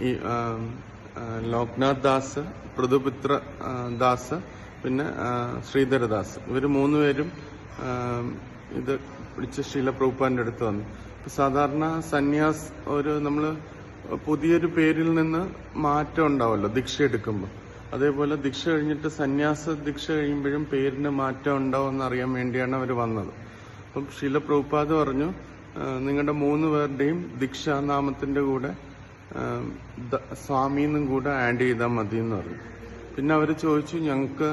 ഈ ലോക്നാഥ് ദാസ് പൃഥുപുത്ര ദാസ് പിന്നെ ശ്രീധരദാസ് ഇവർ മൂന്നുപേരും പേരും ഇത് പിടിച്ച് ശീല പ്രഭുപ്പാന്റെ അടുത്ത് വന്നു. സാധാരണ സന്യാസ് ഒരു നമ്മൾ പുതിയൊരു പേരിൽ നിന്ന് മാറ്റം ഉണ്ടാവല്ലോ ദീക്ഷ എടുക്കുമ്പോൾ അതേപോലെ ദീക്ഷ കഴിഞ്ഞിട്ട് സന്യാസ ദീക്ഷ കഴിയുമ്പോഴും പേരിന് മാറ്റം ഉണ്ടാവുമെന്ന് അറിയാൻ വേണ്ടിയാണ് അവർ വന്നത്. അപ്പം ശീല പ്രഭുപാദ് പറഞ്ഞു നിങ്ങളുടെ മൂന്ന് പേരുടെയും ദീക്ഷാനാമത്തിന്റെ കൂടെ സ്വാമി എന്നും കൂടെ ആഡ് ചെയ്താൽ മതി എന്ന് പറഞ്ഞു. പിന്നെ അവർ ചോദിച്ചു ഞങ്ങൾക്ക്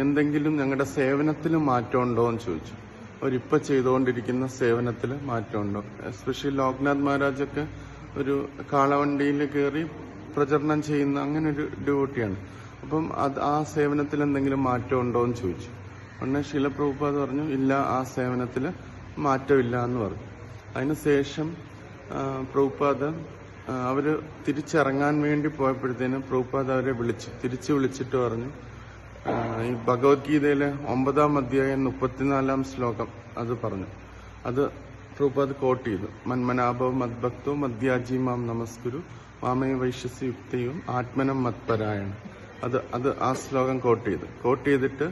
എന്തെങ്കിലും ഞങ്ങളുടെ സേവനത്തിൽ മാറ്റമുണ്ടോ? എന്ന് ചോദിച്ചു. അവരിപ്പോൾ ചെയ്തുകൊണ്ടിരിക്കുന്ന സേവനത്തിൽ മാറ്റമുണ്ടോ? എസ്പെഷ്യലി ലോക്നാഥ് മഹാരാജൊക്കെ ഒരു കാളവണ്ടിയിൽ കയറി പ്രചരണം ചെയ്യുന്ന അങ്ങനെ ഒരു ഡ്യൂട്ടിയാണ് അപ്പം അത് ആ സേവനത്തിൽ എന്തെങ്കിലും മാറ്റമുണ്ടോ എന്ന് ചോദിച്ചു. ഉടനെ ശിലപ്രഭുപാദ് പറഞ്ഞു ഇല്ല ആ സേവനത്തിൽ മാറ്റമില്ല എന്ന് പറഞ്ഞു. അതിനുശേഷം പ്രഭുപാദ് അവർ തിരിച്ചിറങ്ങാൻ വേണ്ടി പോയപ്പോഴത്തേനും പ്രഭുപാദ അവരെ വിളിച്ചു തിരിച്ചു വിളിച്ചിട്ട് പറഞ്ഞു ഈ ഭഗവത്ഗീതയിലെ ഒമ്പതാം അധ്യായം മുപ്പത്തിനാലാം ശ്ലോകം അത് പറഞ്ഞു. അത് പ്രഭുപാദ് കോട്ട് ചെയ്തു. മന്മനാഭവ മദ്ഭക്തോ മദ്യാജി മാം നമസ്കുരു മാമയ വൈശ്യസി യുക്തയും ആത്മനം മത്പരായണം. അത് അത് ആ ശ്ലോകം കോട്ട് ചെയ്തു. കോട്ട് ചെയ്തിട്ട്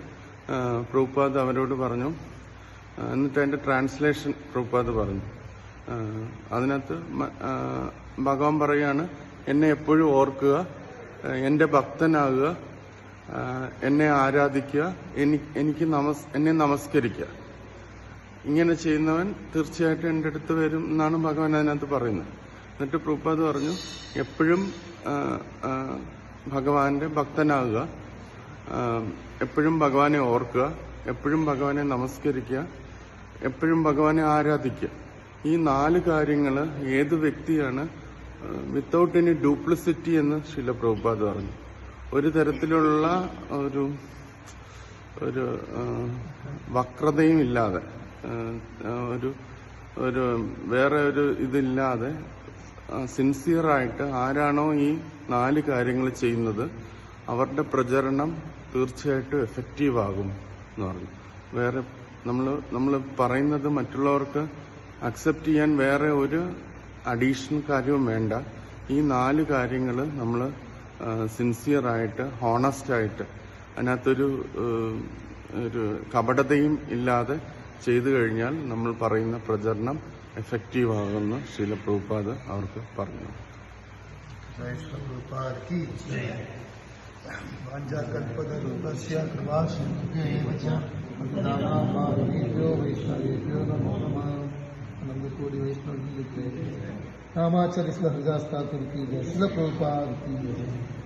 പ്രഭുപാദ് അവരോട് പറഞ്ഞു എന്നിട്ട് അതിന്റെ ട്രാൻസ്ലേഷൻ പ്രഭുപാദ് പറഞ്ഞു. അതിനകത്ത് ഭഗവാൻ പറയാണ് എന്നെ എപ്പോഴും ഓർക്കുക എന്റെ ഭക്തനാകുക എന്നെ ആരാധിക്കുക എനിക്ക് നമസ് എന്നെ നമസ്കരിക്കുക. ഇങ്ങനെ ചെയ്യുന്നവൻ തീർച്ചയായിട്ടും എന്റെ അടുത്ത് വരും എന്നാണ് ഭഗവാൻ അതിനകത്ത് പറയുന്നത്. എന്നിട്ട് പ്രൂപ്പാദ് പറഞ്ഞു എപ്പോഴും ഭഗവാന്റെ ഭക്തനാകുക എപ്പോഴും ഭഗവാനെ ഓർക്കുക എപ്പോഴും ഭഗവാനെ നമസ്കരിക്കുക എപ്പോഴും ഭഗവാനെ ആരാധിക്കുക. ഈ നാല് കാര്യങ്ങൾ ഏത് വ്യക്തിയാണ് വിത്തൗട്ട് എനി ഡ്യൂപ്ലിസിറ്റി എന്ന് ശില പ്രഭുപാദ് പറഞ്ഞു. ഒരു തരത്തിലുള്ള ഒരു ഒരു വക്രതയും ഇല്ലാതെ ഒരു ഒരു വേറെ ഒരു ഇതില്ലാതെ സിൻസിയറായിട്ട് ആരാണോ ഈ നാല് കാര്യങ്ങൾ ചെയ്യുന്നത് അവരുടെ പ്രചരണം തീർച്ചയായിട്ടും എഫക്റ്റീവ് ആകും എന്ന് പറഞ്ഞു. വേറെ നമ്മൾ നമ്മൾ പറയുന്നത് മറ്റുള്ളവർക്ക് അക്സെപ്റ്റ് ചെയ്യാൻ വേറെ ഒരു അഡീഷണൽ കാര്യവും വേണ്ട. ഈ നാല് കാര്യങ്ങൾ നമ്മൾ സിൻസിയറായിട്ട് ഹോണസ്റ്റ് ആയിട്ട് അതിനകത്തൊരു ഒരു കപടതയും ഇല്ലാതെ ചെയ്തു കഴിഞ്ഞാൽ നമ്മൾ പറയുന്ന പ്രചരണം എഫക്റ്റീവ് ആകുമെന്ന് ശീല പ്രഭുപാദ് അവർക്ക് പറഞ്ഞു. जय Ama çaresiyle hizastat ettiğiyle, size kulpa ettiğiyle.